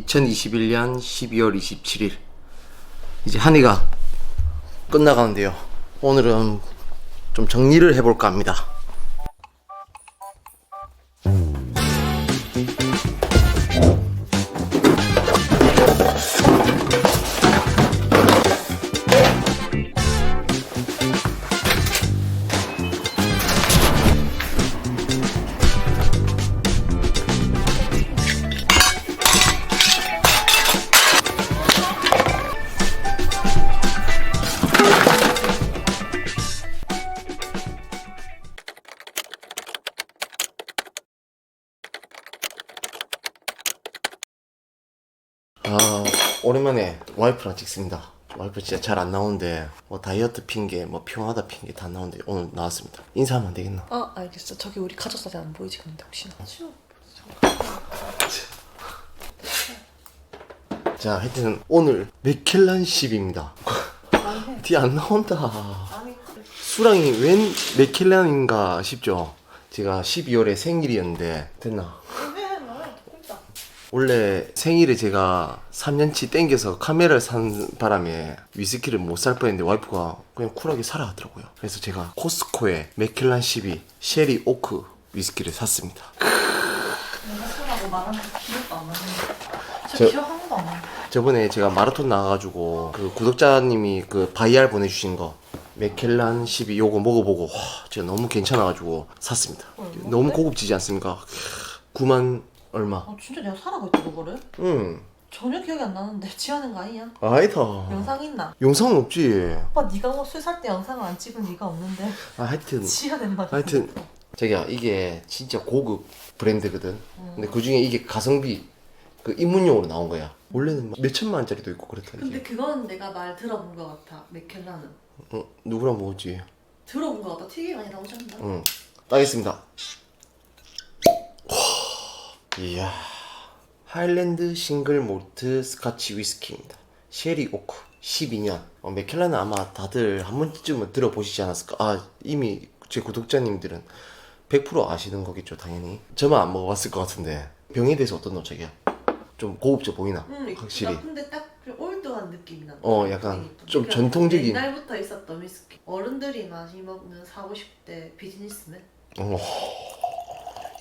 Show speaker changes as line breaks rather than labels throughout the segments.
2021년 12월 27일. 이제 한 해가 끝나가는데요. 오늘은 좀 정리를 해볼까 합니다 와이프랑 찍습니다. 와이프 진짜 잘 안 나오는데 뭐 다이어트 핑계 뭐 피곤하다 핑계 다 나오는데 오늘 나왔습니다. 인사하면 안 되겠나?
아 알겠어. 저기 우리 가족 사진 안 보이지 근데 혹시나
자 하여튼 오늘 맥켈란 10입니다.
아니
티안 나온다. 수랑이 웬 맥켈란인가 싶죠? 제가 12월에 생일이었는데 됐나? 원래 생일에 제가 3년치 땡겨서 카메라를 산 바람에 위스키를 못 살 뻔했는데 와이프가 그냥 쿨하게 사라 하더라고요. 그래서 제가 코스코에 맥켈란 12 쉐리 오크 위스키를 샀습니다.
내가 말하는 거 기억도 안 나는데 저,
저-
기억 한 번도 안 나요
저번에 제가 마라톤 나가가지고 그 구독자님이 그 바이알 보내주신 거 맥켈란 12 요거 먹어보고 와, 제가 너무 괜찮아가지고 샀습니다.
얼마인데?
너무 고급지지 않습니까? 9만 얼마?
아 진짜 내가 사라고 했지 그거를?
응
전혀 기억이 안 나는데 지하는 거 아니야?
아니다.
영상 있나?
영상은 없지.
오빠 네가 뭐술살 때 영상을 안 찍은 네가 없는데
아 하여튼
지하된 말이
하여튼 자기야 이게 진짜 고급 브랜드거든. 근데 그 중에 이게 가성비 그 입문용으로 나온 거야. 원래는 막 몇 천만 원짜리도 있고 그렇다
근데
이게.
그건 내가 말 들어본 것 같아 맥켈라는
어, 누구랑 먹었지?
들어본 것 같아 튀김 많이 나오지 않나?
응. 따겠습니다. 와, 이야. 하일랜드 싱글 몰트 스카치 위스키입니다. 쉐리 오크 12년. 어, 맥켈라는 아마 다들 한 번쯤은 들어보시지 않았을까? 아 이미 제 구독자님들은 100% 아시는 거겠죠 당연히. 저만 안 먹어봤을 것 같은데 병에 대해서 어떤 노적이야? 좀 고급져 보이나?
응,
확실히.
나 근데 딱좀 올드한 느낌이 나.
어, 약간 좀 전통적인-
옛날부터 있었던 위스키. 어른들이 많이 먹는 4, 50대 비즈니스맨.
어.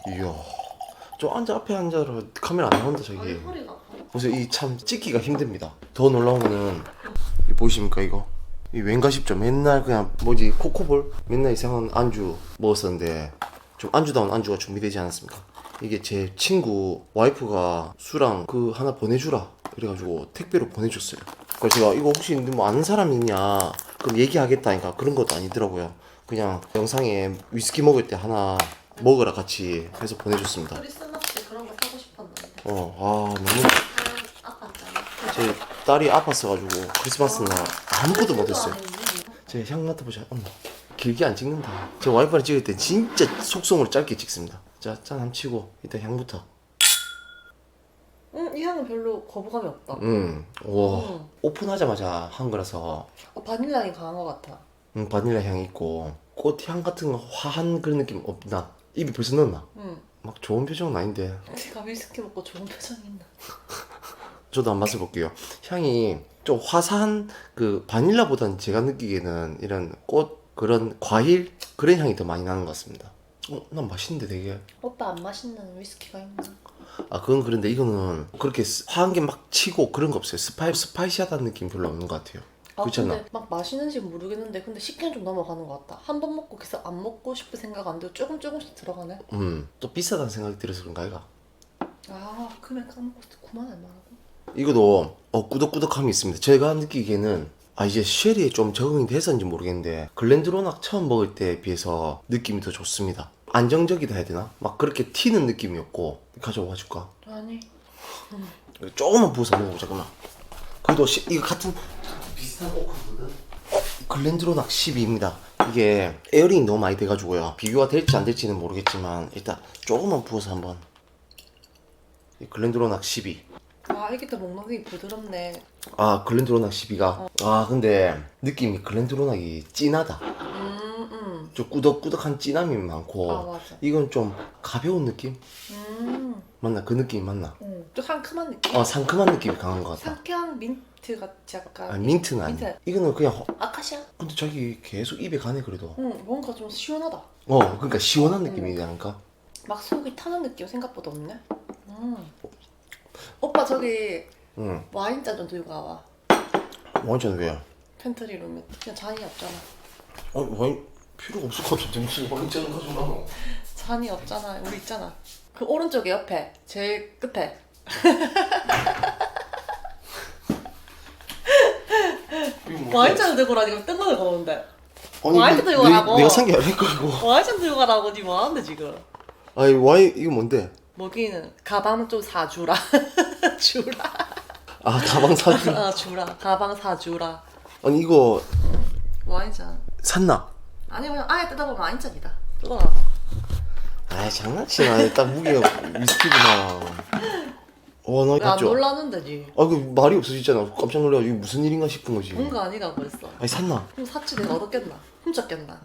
이야. 저 앉아 앞에 앉아라 카메라 안 나온다 저기.
아니 허리가 아파.
보세요 이 참 찍기가 힘듭니다. 더 놀라운 거는 이 보이십니까 이거? 이 왠가 싶죠 맨날 그냥 뭐지 코코볼? 맨날 이상한 안주 먹었었는데 좀 안주다운 안주가 준비되지 않았습니까? 이게 제 친구 와이프가 수랑 그 하나 보내주라 그래가지고 택배로 보내줬어요. 그래서 제가 이거 혹시 뭐 아는 사람 있냐 그럼 얘기하겠다니까 그런 것도 아니더라고요. 그냥 영상에 위스키 먹을 때 하나 먹으라 같이 해서 보내줬습니다
크리스마스 때 그런 거 사고 싶었는데.
어 아 너무
아팠잖아.
제 딸이 아팠어가지고 크리스마스 날 아무것도 못했어요. 제 향 맡아보자. 어머, 길게 안 찍는다. 제 와이프랑 찍을 때 진짜 속성으로 짧게 찍습니다. 자, 짠 한번 치고 일단 향부터.
응, 이 향은 별로 거부감이 없다.
음, 와,
응.
오픈하자마자 한 거라서
어, 바닐라향이 강한 것 같아.
음, 바닐라 향 있고 꽃향 같은 거 화한 그런 느낌 없나? 입에 벌써 넣었나?
응.
막 좋은 표정은 아닌데.
내가 위스키 먹고 좋은 표정이 있나?
저도 한번 맛을 볼게요. 향이 좀 화사한 그 바닐라보다는 제가 느끼기에는 이런 꽃 그런 과일 그런 향이 더 많이 나는 것 같습니다. 어, 난 맛있는데 되게.
오빠 안 마시는 위스키가 있나?
아 그건 그런데 이거는 그렇게 스- 화한 게 막 치고 그런 거 없어요. 스파이 스파이시하다는 느낌 별로 없는 것 같아요.
아
그렇잖아.
근데 막 마시는지 모르겠는데 근데 식견 좀 넘어가는 것 같다. 한 번 먹고 계속 안 먹고 싶을 생각 안 들고 조금 조금씩 들어가네.
음, 또 비싸다는 생각이 들어서 그런가 이가.
아 금액 까먹었어. 9만 얼마라고?
이것도 어 꾸덕꾸덕함이 있습니다. 제가 느끼기에는 아 이제 쉐리에 좀 적응이 돼서인지 모르겠는데 글렌드로낙 처음 먹을 때에 비해서 느낌이 더 좋습니다. 안정적이다 해야 되나? 막 그렇게 튀는 느낌이 없고 가져와 줄까?
아니
조금만 부어서 먹어보자 그만. 그래도 시- 이거 같은 비슷한 오크거든. 글렌드로낙 12입니다. 이게 에어링이 너무 많이 돼가지고요. 비교가 될지 안 될지는 모르겠지만 일단 조금만 부어서 한번. 이 글렌드로낙 12.
아 이게 또게 부드럽네.
아 글렌드로낙 12가 아 근데 느낌이 글렌드로낙이 진하다
음 음.
좀 꾸덕꾸덕한 진함이 많고
아 맞아.
이건 좀 가벼운 느낌?
음.
맞나? 그 느낌이 맞나?
음. 좀 상큼한 느낌?
어 상큼한 느낌이 강한 것 같다.
상쾌한 민트 같이 약간
아 민트는 아니야.
민트.
이거는 그냥 허-
아카시아?
근데 자기 계속 입에 가네 그래도.
응 뭔가 좀 시원하다
어 그러니까 시원한 느낌이 나니까.
막 속이 타는 느낌 생각보다 없네 음. 오빠 저기
응.
와인잔 좀 들고 와봐
완전 왜?
팬트리 룸에 그냥 잔이 없잖아
어 와인 필요가 없을 것 같은데 무슨 와인잔을 가져가노?
잔이 없잖아 우리 있잖아 그 오른쪽에 옆에 제일 끝에 와인잔 들고 오라니까 뜬 거를 거는데
아니
와인잔
내-
들고
내-
가라고.
내가 산게 아니고 이거.
와인잔 들고 가라고 니 뭐하는데 지금
아니 와인 이거 뭔데?
먹이는 가방 좀 사주라 주라
아 가방 사주.
아 주라 가방 사주라
아니 이거
와인잔
샀나?
아니 그냥 아예 뜯어보면 와인잔이다 뜯어놔봐
아 장난치나. 딱 무게가 위스키구나. 와나
왜안
봤죠?
놀라는데 니
아그 말이 없어지잖아. 깜짝 놀라. 이게 무슨 일인가 싶은 거지.
뭔가 아니가 벌써
아니 샀나?
그럼 샀지 내가 얻었겠나 훔쳤겠나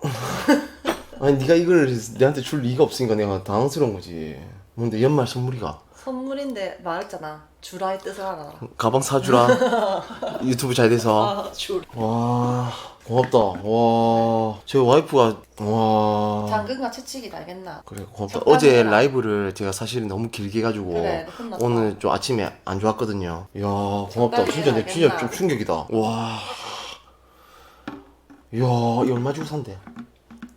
아니 네가 이걸 내한테 줄 리가 없으니까 내가 당황스러운 거지. 뭔데 연말 선물이가?
선물인데 말했잖아 주라의 뜻을 알아라
가방 사주라. 유튜브 잘 돼서.
아 줄.
와 고맙다. 와, 제 와이프가 와.
당근과 채찍이 알겠나
그래 고맙다. 어제. 라이브를 제가 사실 너무 길게 해가지고
그래, 혼났다.
오늘 좀 아침에 안 좋았거든요. 이야 고맙다. 진짜 내 진짜
알겠나?
좀 충격이다. 와. 이야 이 얼마 주고 산대?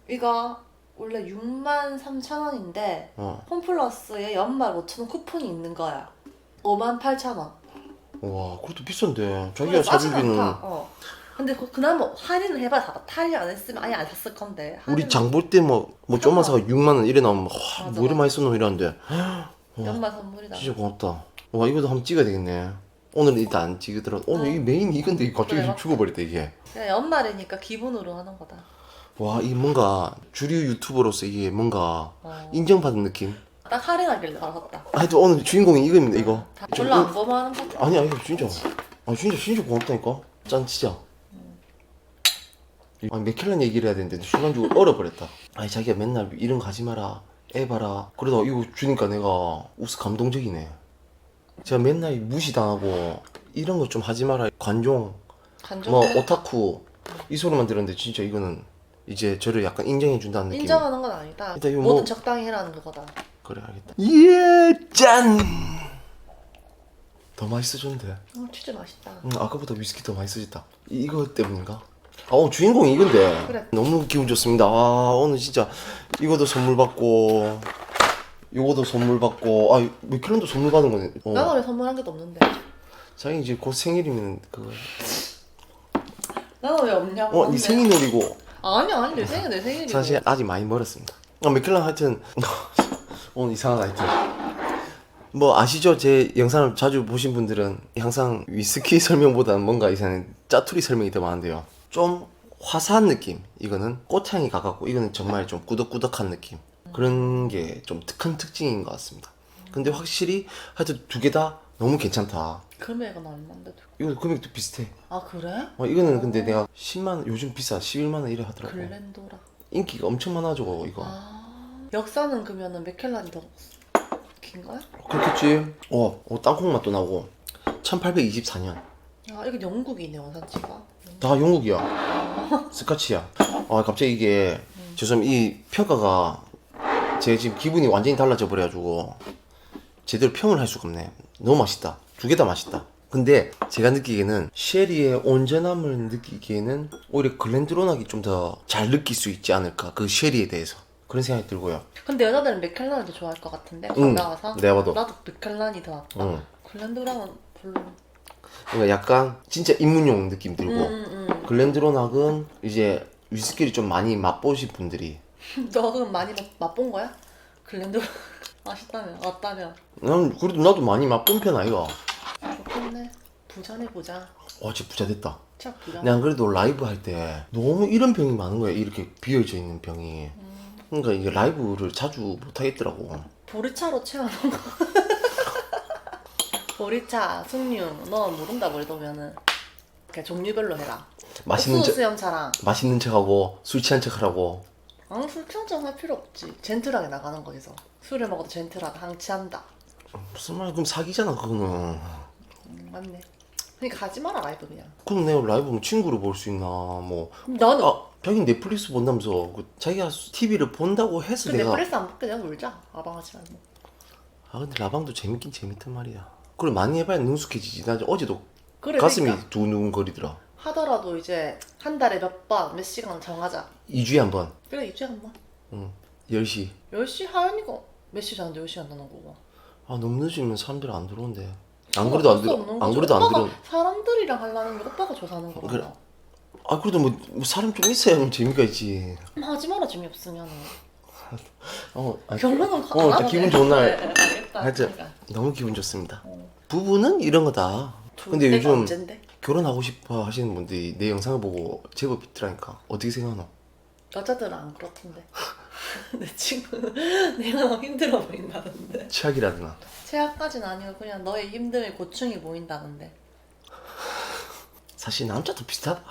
이거 원래 6만 3천 원인데
어.
홈플러스에 연말 5천 원 쿠폰이 있는 거야 5만 8천 원
와 그것도 비싼데 자기가 사주기는.
어. 근데 그, 그나마 할인을 해봐 다 할인 안 했으면 아예 안 샀을 건데
우리
할인을-
장 볼 때 뭐 뭐 좀만 사가 6만 원 이래 나오면 와
맞아,
뭐 이래 많이 썼노 이러는데
연말 선물이다
진짜 고맙다. 와 이것도 한번 찍어야 되겠네. 오늘 일단 안 찍으더라도 오늘
어.
이 메인이 이건데 갑자기
그래,
죽어버렸다 이게.
그냥 연말이니까 기분으로 하는 거다
와 이게 뭔가 주류 유튜버로서 이게 뭔가
어.
인정받은 느낌.
딱 할인하길래 바로 샀다
하여튼 오늘 주인공이 이겁니다 이거. 다좀
별로
이-
안 보면 하는 거 같아
아니 아니 진짜. 아 진짜 진짜 고맙다니까. 짠 진짜. 아니 맥켈란 얘기를 해야 되는데 순간적으로 얼어버렸다. 아니 자기가 맨날 이런 거 하지 마라. 애 봐라. 그러다 이거 주니까 내가 우스 감동적이네. 제가 맨날 무시당하고 이런 거 좀 하지 마라. 관종
간종
뭐 오타쿠 이 소리만 들었는데 진짜 이거는 이제 저를 약간 인정해 준다는 느낌.
인정하는 건 아니다
일단 이거
뭐든
뭐-
적당히 해라는 그거다
그래 알겠다. 예 짠. 더 맛있어졌는데.
어 치즈 맛있다
음, 아까보다 위스키 더 맛있어졌다. 이- 이거 때문인가? 아 오늘 주인공이 이건데.
그래.
너무 기분 좋습니다. 아 오늘 진짜 이것도 선물 받고. 요거도 선물 받고 아 맥클런도 선물 받은 거네. 어.
나는 왜 선물한 게도 없는데
자기 이제 곧 생일이면 그거.
나는 왜 없냐고
어, 네
근데.
생일놀이고
아니 아니 내 생일 내 생일이고
사실 아직 많이 멀었습니다. 아, 맥클란 하여튼 오늘 이상하다 하여튼 뭐 아시죠? 제 영상을 자주 보신 분들은 항상 위스키 설명보다는 뭔가 이상한 짜투리 설명이 더 많은데요. 좀 화사한 느낌. 이거는 꽃향이 가깝고 이거는 정말 좀 꾸덕꾸덕한 느낌. 그런 게 좀 큰 특징인 것 같습니다. 근데 확실히 하여튼 두 개 다 너무 괜찮다.
금액은 얼마인데
이거 금액도 비슷해.
아 그래?
어, 이거는 근데 내가 10만 원, 요즘 비싸. 11만 원 이래 하더라고.
글렌도라
인기가 엄청 많아져 이거.
아 역사는 그러면은 맥켈란이 더 긴가요?
그렇겠지. 어, 어 땅콩 맛도 나고. 1824년.
야 이게 영국이네 원산지가
다 영국이야. 스카치야. 아 갑자기 이게 죄송합니다. 이 평가가 제 지금 기분이 완전히 달라져 버려가지고 제대로 평을 할 수가 없네. 너무 맛있다. 두 개 다 맛있다. 근데 제가 느끼기에는 쉐리의 온전함을 느끼기에는 오히려 글렌드로낙이 좀더 잘 느낄 수 있지 않을까 그 쉐리에 대해서 그런 생각이 들고요.
근데 여자들은 맥켈란을 더 좋아할 것 같은데
응,
나가서
내가 봐도.
나도 맥켈란이 더 낫다
응.
글렌도랑은 별로
그러니까 약간 진짜 입문용 느낌 들고.
응응응
글렌드로낙은 이제 위스키를 좀 많이 맛보신 분들이.
너 그럼 많이 맛- 맛본 거야? 글렌도 맛있다며 왔다며
난 그래도 나도 많이 맛본 편 아이가.
좋겠네. 부자네 부자.
와 진짜 부자 됐다.
진짜 부자.
난 그래도 라이브 할 때 너무 이런 병이 많은 거야 이렇게 비어져 있는 병이. 그러니까 이게 라이브를 자주 못 하겠더라고.
보리차로 채워놓은 거 보리차, 숭늉 너 모른다 그러면은 그냥 종류별로 해라.
맛있는
옥수수
척
수염차랑.
맛있는 척하고 술 취한 척하라고.
아니 술 취한 척 할 필요 없지. 젠틀하게 나가는 거기서. 술을 먹어도 젠틀하다 항치한다.
무슨 말 그럼 사기잖아 그거는.
음, 맞네. 그러니까 가지 마라 라이브 그냥.
그럼 내가 라이브 뭐 친구로 볼 수 있나 뭐.
나는
아, 자기 넷플릭스 본다면서 그 자기가 TV를 본다고 해서
그
내가
넷플릭스 안 볼게 내가 놀자. 아방하지 말고.
아 근데 라방도 재밌긴 재밌단 말이야 그걸 많이 해봐야 능숙해지지 나 어제도
그래
가슴이
그러니까.
두근거리더라
하더라도 이제 한 달에 몇 번 몇 시간 정하자.
2주에 한 번
그래 이주에 한 번.
응 10시
10시 하연이가 몇시 자는데 10시 간다는 거고.
아 너무 늦으면 사람들 안 들어온대 안 그래도 안 들어 안. 그래도 안 들어
사람들이랑 하려는 게 오빠가 좋아하는 거라.
그래. 아 그래도 뭐, 뭐 사람 좀 있어야 뭐 재미가 있지
하지 마라 재미없으면.
어 아,
결론은
어,
안.
기분 좋은 날.
네, 알겠다.
하여튼
그러니까.
너무 기분 좋습니다
어.
부부는 이런 거다 근데 요즘
언젠데?
결혼하고 싶어 하시는 분들이 내 영상을 보고 제법 있더라니까 어떻게 생각하노?
여자들은 안 그렇던데. 내 친구는 내가 너무 힘들어 보인다던데.
치약이라드나
최악까지는 아니고 그냥 너의 힘듦에 고충이 보인다던데.
사실 남자도 비슷하다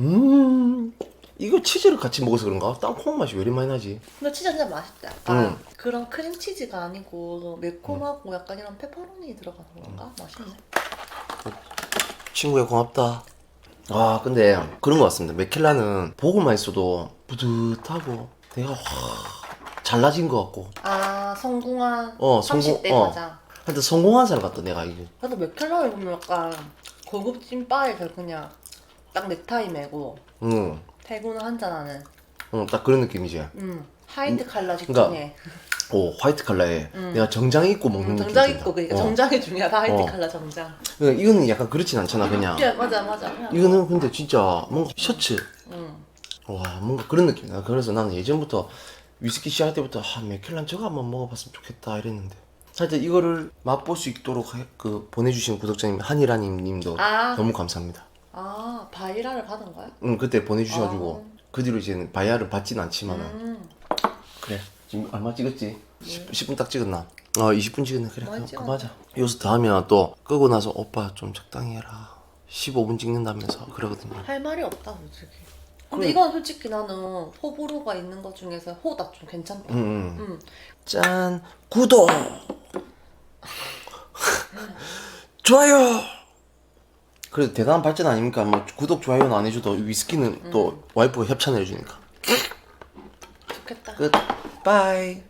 음 이거 치즈를 같이 먹어서 그런가? 땅콩 맛이 왜 이리 많이 나지?
근데 치즈 진짜 맛있다. 약간
응.
그런 크림치즈가 아니고 매콤하고 약간 이런 페퍼로니 들어가는 건가? 맛있네.
친구야 고맙다 아 근데 그런 것 같습니다 맥켈라는 보고만 있어도 뿌듯하고 내가 확 잘나진 것 같고
아 성공한
어, 성공-
30대
어.
여자.
하여튼 성공한 사람 같다 내가 이게
나도 맥켈라를 보면 약간 고급진 바에서 그냥 딱 넥타이 매고
응,
퇴근을 한잔하는.
응, 딱 그런 느낌이지.
음 화이트 칼라 직전에
오 화이트 컬러에
음.
내가 정장 입고 먹는
음,
느낌
정장 입고 그러니까
어.
정장이 중요하다 화이트
어.
칼라 정장.
그러니까 이거는 약간 그렇진 않잖아 그냥.
야, 맞아 맞아.
이거는 근데 진짜 뭔가 셔츠.
음.
와 뭔가 그런 느낌이야 그래서 나는 예전부터 위스키 시작할 때부터 아 맥켈란 저거 한번 먹어봤으면 좋겠다 이랬는데. 하여튼 이거를 맛볼 수 있도록 해- 그 보내주신 구독자님 한이라님 님도
아.
너무 감사합니다
아 바이랄을 받은 거야?
응 그때 보내주셔가지고 그 뒤로 이제는 바이아를 받진 않지만은
음.
그래 지금 얼마 찍었지? 10, 10분 딱 찍었나? 어 20분 찍었네 그래
많이
그, 그
찍었네.
맞아 여기서 다 하면 또 끄고 나서 오빠 좀 적당히 해라 15분 찍는다면서 그러거든요
할 말이 없다 솔직히 근데 이건 솔직히 나는 호불호가 있는 것 중에서 호다 좀 괜찮다
응, 응.
음.
짠 구독 좋아요 그래도 대단한 발전 아닙니까? 뭐 구독 좋아요는 안 해줘도 위스키는 또 와이프가 협찬을 해주니까.
좋겠다.
끝. 바이